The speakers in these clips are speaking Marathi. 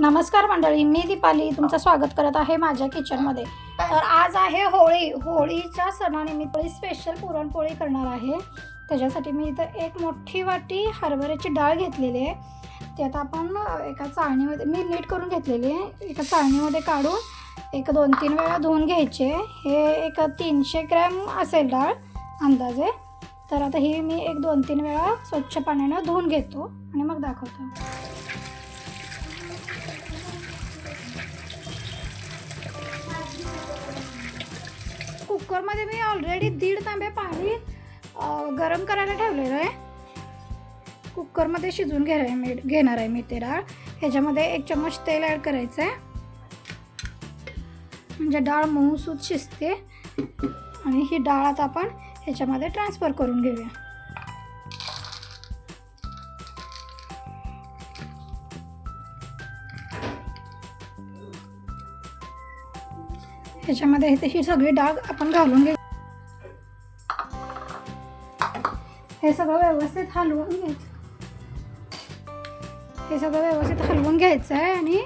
नमस्कार मंडळी मी दीपाली तुमचं स्वागत करत आहे माझ्या किचनमध्ये. तर आज आहे होळी. होळीच्या सणानिमित्त स्पेशल पुरणपोळी करणार आहे. त्याच्यासाठी मी इथं एक मोठी वाटी हरभऱ्याची डाळ घेतलेली आहे. ते आता आपण एका चाळणीमध्ये मी नीट करून घेतलेली आहे. एका चाळणीमध्ये काढून एक दोन तीन वेळा धुवून घ्यायचे. हे एक तीनशे ग्रॅम असेल डाळ अंदाजे. तर आता ही मी एक दोन तीन वेळा स्वच्छ पाण्यानं धुवून घेतो आणि मग दाखवतो. कुकरमध्ये मी ऑलरेडी दीड तांबे पाणी गरम करायला ठेवलेलं आहे. कुकरमध्ये शिजवून घेणार आहे मी घेणार आहे मी ते डाळ. ह्याच्यामध्ये एक चम्मच तेल ॲड करायचं आहे म्हणजे डाळ मऊसूत शिजते. आणि ही डाळ आता आपण ह्याच्यामध्ये ट्रान्सफर करून घेऊया. त्याच्यामध्ये हे तशी सगळी डाग आपण घालून घेऊ हे सगळं व्यवस्थित हलवून घ्यायचं. हे सगळं व्यवस्थित हलवून घ्यायचं आहे आणि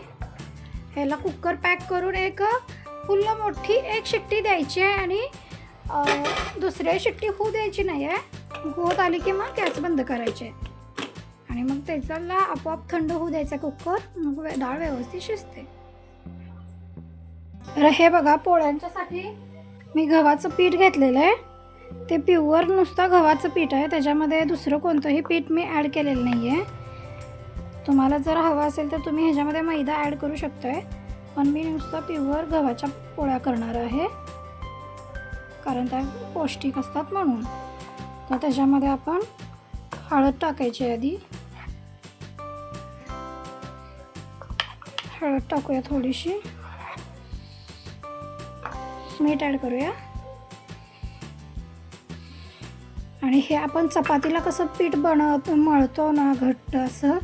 ह्याला कुकर पॅक करून एक फुल्ल मोठी एक शिट्टी द्यायची आहे आणि अं, दुसऱ्या शिट्टी होऊ द्यायची नाही आहे. होत आली की मग गॅस बंद करायचे आणि मग त्याच्याला आपोआप थंड होऊ द्यायचा कुकर. मग डाळ व्यवस्थित शिजते. तर हे बघा पोळ्यांच्यासाठी मी गव्हाचं पीठ घेतलेलं आहे. ते प्युअर नुसतं गव्हाचं पीठ आहे. त्याच्यामध्ये दुसरं कोणतंही पीठ मी ॲड केलेलं नाही आहे तुम्हाला जर हवं असेल तर तुम्ही ह्याच्यामध्ये मैदा ॲड करू शकताय. पण मी नुसतं प्युअर गव्हाच्या पोळ्या करणार आहे. कारण त्या पौष्टिक असतात म्हणून. तर त्याच्यामध्ये आपण हळद टाकायची आधी. हळद टाकूया थोडीशी. मीठ ॲड करूया. आणि हे आपण चपातीला कसं पीठ बनवतो मळतो ना घट्ट असं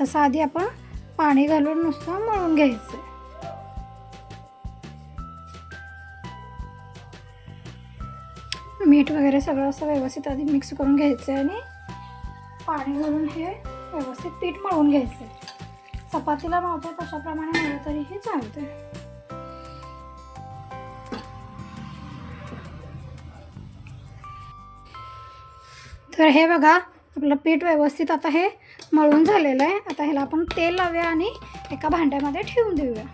तसं आधी आपण पाणी घालून नुसतं मळून घ्यायचं. मीठ वगैरे सगळं असं व्यवस्थित आधी मिक्स करून घ्यायचं आणि पाणी घालून हे व्यवस्थित पीठ मळून घ्यायचं चपातीला मळतो तशाप्रमाणे मळलं तरीही चालतं तर हे बघा आपलं पीठ व्यवस्थित आता हे मळून झालेलं आहे. आता ह्याला आपण तेल लावूया आणि एका भांड्यामध्ये ठेवून देऊया.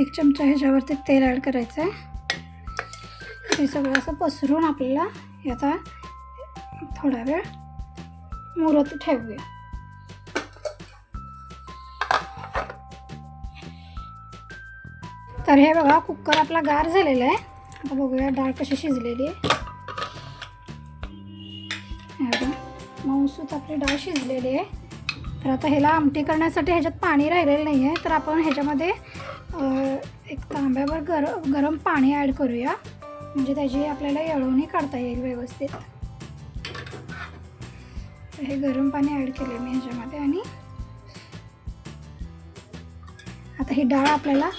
एक चमचा ह्याच्यावरती तेल ॲड करायचं आहे हे सगळं असं पसरून आपल्याला याचा थोडा वेळ मुरत ठेवूया. तर हे बघा कुकर आपला गार झालेला आहे. आता बघूया डाळ कशी शिजलेली आहे. मऊसूत आपली डाळ शिजलेली आहे. तर आता ह्याला आमटी करण्यासाठी ह्याच्यात पाणी राहिलेलं नाही आहे तर आपण ह्याच्यामध्ये एक तांब्यावर गरम गरम पाणी ॲड करूया. म्हणजे त्याची आपल्याला येळवणी काढता येईल व्यवस्थित. तर हे गरम पाणी ॲड केले मी ह्याच्यामध्ये आणि आता ही डाळ आपल्याला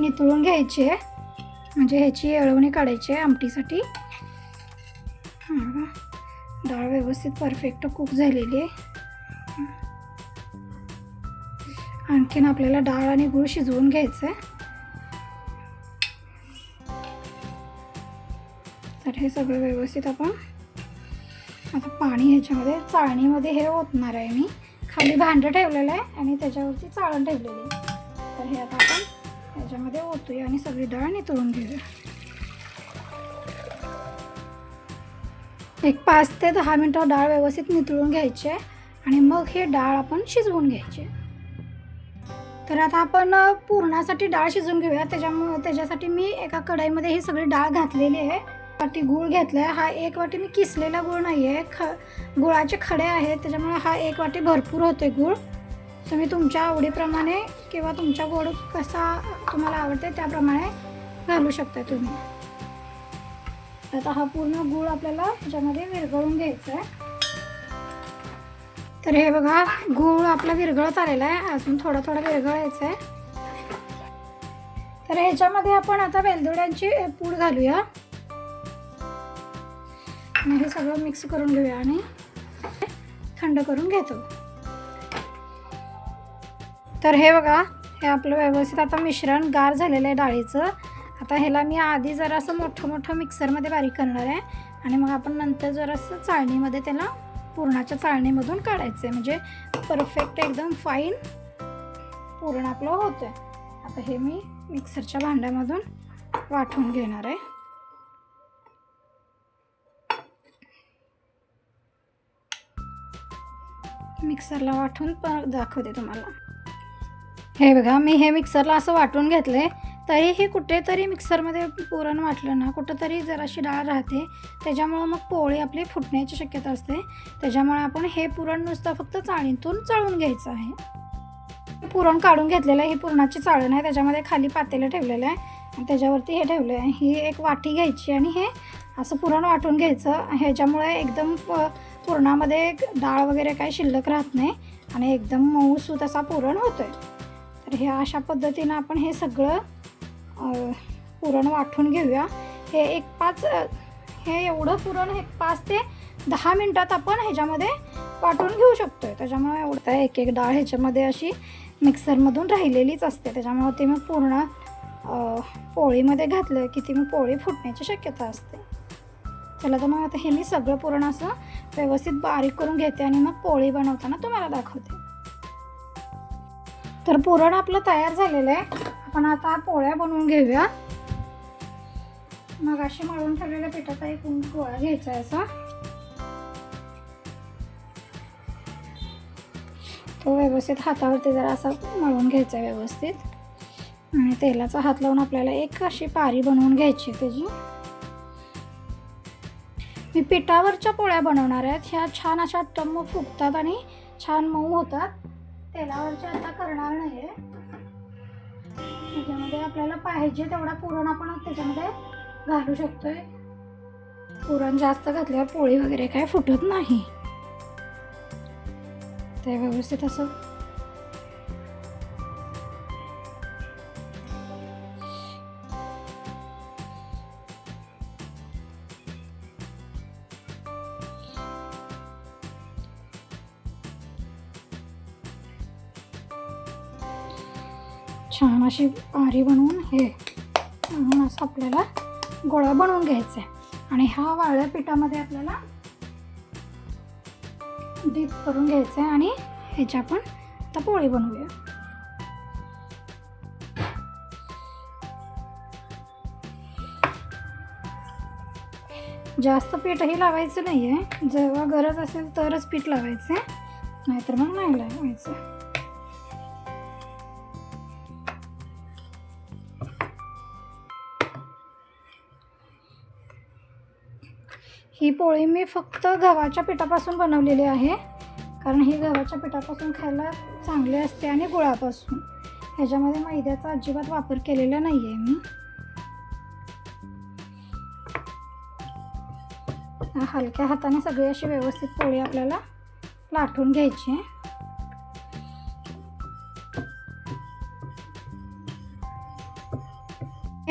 नितळून घ्यायची आहे. म्हणजे ह्याची येळवणी काढायची आहे आमटीसाठी. हां. डाळ व्यवस्थित परफेक्ट कुक झालेली आहे. आणखीन आपल्याला डाळ आणि गूळ शिजवून घ्यायचं आहे तर हे सगळं व्यवस्थित आपण आता पाणी ह्याच्यामध्ये चाळणीमध्ये हे ओतणार आहे मी. खाली भांडं ठेवलेलं आहे आणि त्याच्यावरती चाळण ठेवलेली आहे. तर हे आता आपण ह्याच्यामध्ये ओतूया आणि सगळी डाळ नितळून घेऊया. एक पाच ते दहा मिनटं डाळ व्यवस्थित नितळून घ्यायची आहे आणि मग हे डाळ आपण शिजवून घ्यायची तर आता आपण पुरणासाठी डाळ शिजवून घेऊया. त्याच्यामुळे त्याच्यासाठी मी एका कढईमध्ये ही सगळी डाळ घातलेली आहे. वाटी गूळ घेतला आहे हा एक वाटी मी किसलेला गूळ नाही आहे ख गुळाचे खडे आहेत. त्याच्यामुळे हा एक वाटी भरपूर होते गूळ. तुम्ही तुमच्या आवडीप्रमाणे किंवा तुमच्या गोड कसा तुम्हाला आवडते त्याप्रमाणे घालू शकता तुम्ही. आता हा पूर्ण गूळ आपल्याला त्याच्यामध्ये विरघळून घ्यायचा आहे. तर हे बघा गूळ आपला विरघळत आलेला आहे. अजून थोडा थोडा विरघळायचा आहे. तर ह्याच्यामध्ये आपण आता वेलदोड्यांची पूड घालूया. हे सगळं मिक्स करून घेऊया आणि थंड करून घेतो. तर हे बघा हे आपलं व्यवस्थित आता मिश्रण गार झालेलं आहे डाळीचं. आता ह्याला मी आधी जरासं मोठं मोठं मिक्सरमध्ये बारीक करणार आहे. आणि मग आपण नंतर जरासं चाळणीमध्ये त्याला पुरणाच्या चाळणीमधून काढायचं आहे म्हणजे परफेक्ट एकदम फाईन पुरण आपलं होतं आहे आता हे मी मिक्सरच्या भांड्यामधून वाटून घेणार आहे. मिक्सरला वाटून दाखवते तुम्हाला. हे बघा मी हे मिक्सरला असं वाटून घेतले तरीही कुठेतरी मिक्सरमध्ये पुरण वाटलं ना कुठंतरी जराशी डाळ राहते. त्याच्यामुळं मग पोळी आपली फुटण्याची शक्यता असते. त्याच्यामुळे आपण हे पुरण नुसतं फक्त चाळणीतून चाळून घ्यायचं आहे. पुरण काढून घेतलेलं आहे ही पुरणाची चाळण आहे त्याच्यामध्ये खाली पातेलं ठेवलेलं आहे. आणि त्याच्यावरती हे ठेवलं आहे ही एक वाटी घ्यायची आणि हे असं पुरण वाटून घ्यायचं. ह्याच्यामुळे एकदम प- पुरणामध्ये डाळ वगैरे काही शिल्लक राहत नाही आणि एकदम मऊसूत असा पुरण होतो आहे तर हे अशा पद्धतीनं आपण हे सगळं पुरण वाटून घेऊया. हे एक पाच हे एवढं पुरण हे पाच ते दहा मिनटात आपण ह्याच्यामध्ये वाटून घेऊ शकतो आहे त्याच्यामुळे एवढं एक एक डाळ ह्याच्यामध्ये अशी मिक्सरमधून राहिलेलीच असते. त्याच्यामुळे ते मग पूर्ण पोळीमध्ये घातलं की ती मग पोळी फुटण्याची शक्यता असते. चला तर मग आता हे मी सगळं पुरण असं व्यवस्थित बारीक करून घेते आणि मग पोळी बनवताना तुम्हाला दाखवते. तर पुरण आपलं तयार झालेलं आहे. आपण आता पोळ्या बनवून घेऊया. मग अशी मळून ठेवलेल्या पिठाचा एक गोळा घ्यायचा आहे असा. तो व्यवस्थित हातावरती जरा असा मळून घ्यायचा आहे व्यवस्थित. आणि तेलाचा हात लावून आपल्याला एक अशी पारी बनवून घ्यायची त्याची. मी पिठावरच्या पोळ्या बनवणार आहेत. ह्या छान अशा टम्म फुगतात आणि छान मऊ होतात. तेलावरच्या आता करणार नाही आहे त्याच्यामध्ये आपल्याला पाहिजे तेवढा पुरण आपण त्याच्यामध्ये घालू शकतोय. पुरण जास्त घातल्यावर पोळी वगैरे काय फुटत नाही. ते व्यवस्थित असं छान अशी पारी बनवून हे म्हणून असं आपल्याला गोळा बनवून घ्यायचा आहे आणि ह्या वाळ्या पिठामध्ये आपल्याला डीप करून घ्यायचं आहे आणि ह्याची आपण आता पोळी बनवूया. जास्त पीठही लावायचं नाही आहे जेव्हा गरज असेल तरच पीठ लावायचं आहे नाहीतर मग नाही लावायचं. ही पोळी मी फक्त गव्हाच्या पिठापासून बनवलेली आहे. कारण ही गव्हाच्या पिठापासून खायला चांगली असते आणि गुळापासून. ह्याच्यामध्ये मैद्याचा अजिबात वापर केलेला नाही आहे मी. हलक्या हाताने सगळी अशी व्यवस्थित पोळी आपल्याला लाटून घ्यायची आहे.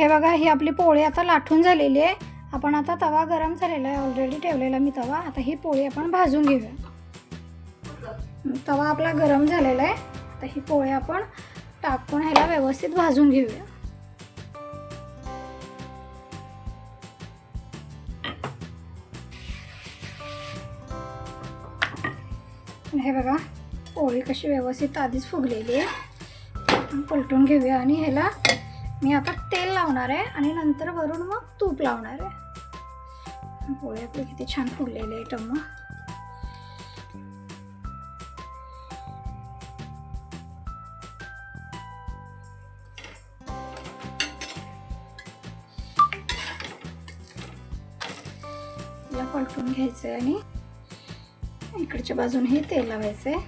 हे बघा ही आपली पोळी आता लाटून झालेली आहे. आपण आता तवा गरम झालेला आहे ऑलरेडी ठेवलेला मी तवा. आता ही पोळी आपण भाजून घेऊया. तवा आपला गरम झालेला आहे. आता ही पोळी आपण टाकून ह्याला व्यवस्थित भाजून घेऊया. हे बघा पोळी कशी व्यवस्थित आधीच फुगलेली आहे. पलटून घेऊया आणि ह्याला मी आता तेल लावणार आहे आणि नंतर वरून मग तूप लावणार आहे. पोळ्या पण किती छान फुललेले आहे टम्म. याला पलटून घ्यायचं आहे आणि इकडच्या बाजूने हे तेल लावायचं आहे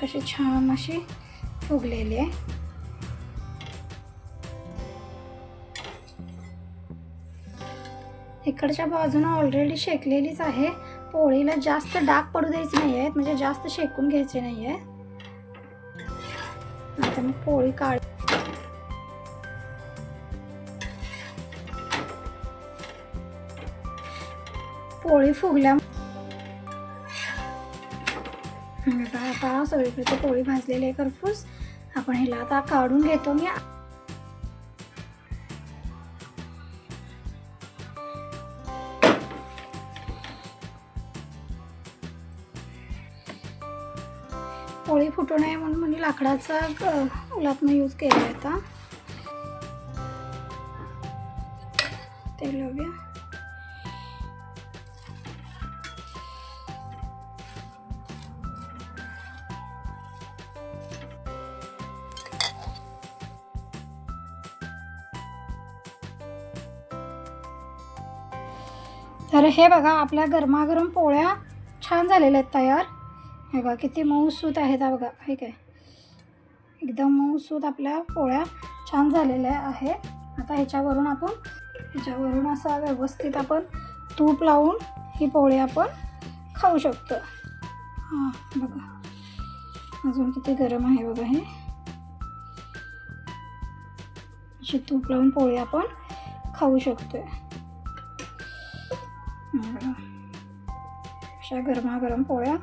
कशी छान अशी फुगलेली. आहे इकडच्या बाजूनं ऑलरेडी शेकलेलीच आहे. पोळीला जास्त डाग पडू द्यायचे नाही आहेत म्हणजे जास्त शेकून घ्यायचे नाही आहे आता मग पोळी काढ पोळी फुगल्या आता सगळीकडे पोळी भाजलेली आहे करपूस आपण ह्याला आता काढून घेतो मी. पोळी फुटू नये म्हणून मी लाकडाचा उलातनं यूज केला आहे आता. ते लावूया. तर हे बघा आपल्या गरमागरम पोळ्या छान झालेल्या आहेत तयार. हे बघा किती मऊसूत आहेत हा बघा हे काय एकदम मऊसूत आपल्या पोळ्या छान झालेल्या आहेत. आता ह्याच्यावरून आपण ह्याच्यावरून असा व्यवस्थित आपण तूप लावून ही पोळी आपण खाऊ शकतो. हां बघा. अजून किती गरम आहे बघा हे. अशी तूप लावून पोळी आपण खाऊ शकतो आहे अशा गरमागरम पोळ्या.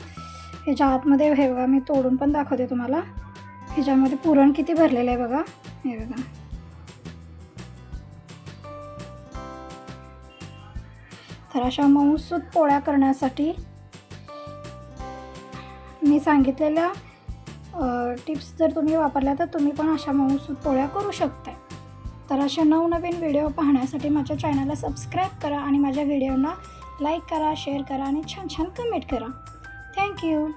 ह्याच्या आतमध्ये हे बघा मी तोडून पण दाखवते तुम्हाला. ह्याच्यामध्ये पुरण किती भरलेलं आहे बघा. हे बघा. तर अशा मऊसूत पोळ्या करण्यासाठी मी सांगितलेल्या टिप्स जर तुम्ही वापरल्या तर तुम्ही पण अशा मऊसूत पोळ्या करू शकता तर अशा नवनवीन व्हिडिओ पाहण्यासाठी माझ्या चॅनलला सबस्क्राईब करा आणि माझ्या व्हिडिओना लाईक करा शेअर करा आणि छान छान कमेंट करा. थँक्यू